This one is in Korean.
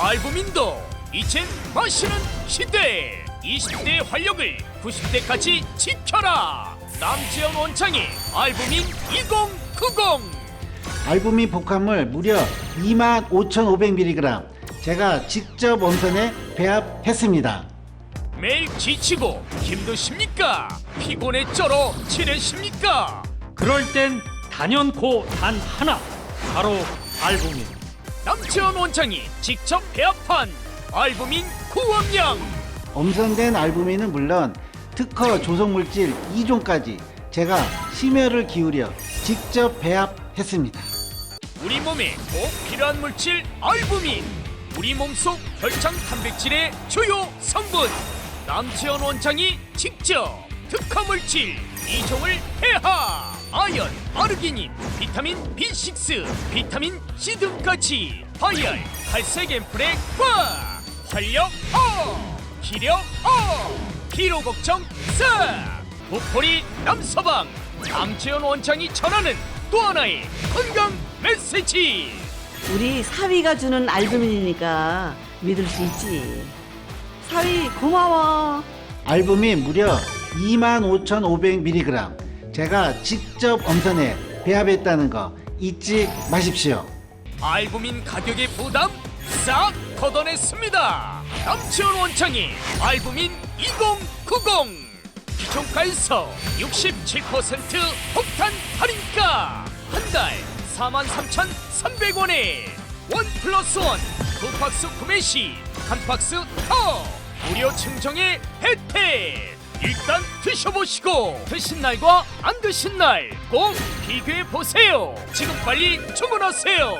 알부민도 이젠 마시는 시대. 20대의 활력을 90대까지 지켜라. 남지현 원창의 알부민 2090 알부민 복합물 무려 25,500mg 제가 직접 원선에 배합했습니다. 매일 지치고 힘드십니까? 피곤에 쩔어 지내십니까? 그럴 땐 단연코 단 하나. 바로 알부민 남지현 원창이 직접 배합한 알부민 구원량 엄선된 알부민은 물론 특허 조성물질 2종까지 제가 심혈을 기울여 직접 배합했습니다. 우리 몸에 꼭 필요한 물질 알부민. 우리 몸속 혈장 단백질의 주요 성분. 남지현 원장이 직접 특허 물질 이종을 해하 아연, 아르기닌, 비타민 B6, 비타민 C 등까지. 다이알, 탈색 앰플에 꽉! 활력 업, 기력 업, 피로 걱정 싹! 부풀이 남서방! 남지현 원장이 전하는 또 하나의 건강 메시지! 우리 사위가 주는 알부민이니까 믿을 수 있지. 사위 고마워. 알부민 무려 25,500mg 제가 직접 엄선해 배합했다는 거 잊지 마십시오. 알부민 가격의 부담 싹 걷어냈습니다. 남치원 원창이 알부민 2090 기존가에서 67% 폭탄 할인가? 한 달 43,300원에 원 플러스 원두 박스 구매 시 한 박스 더. 무료 증정의 혜택 일단 드셔보시고 드신 날과 안 드신 날 꼭 비교해 보세요. 지금 빨리 주문하세요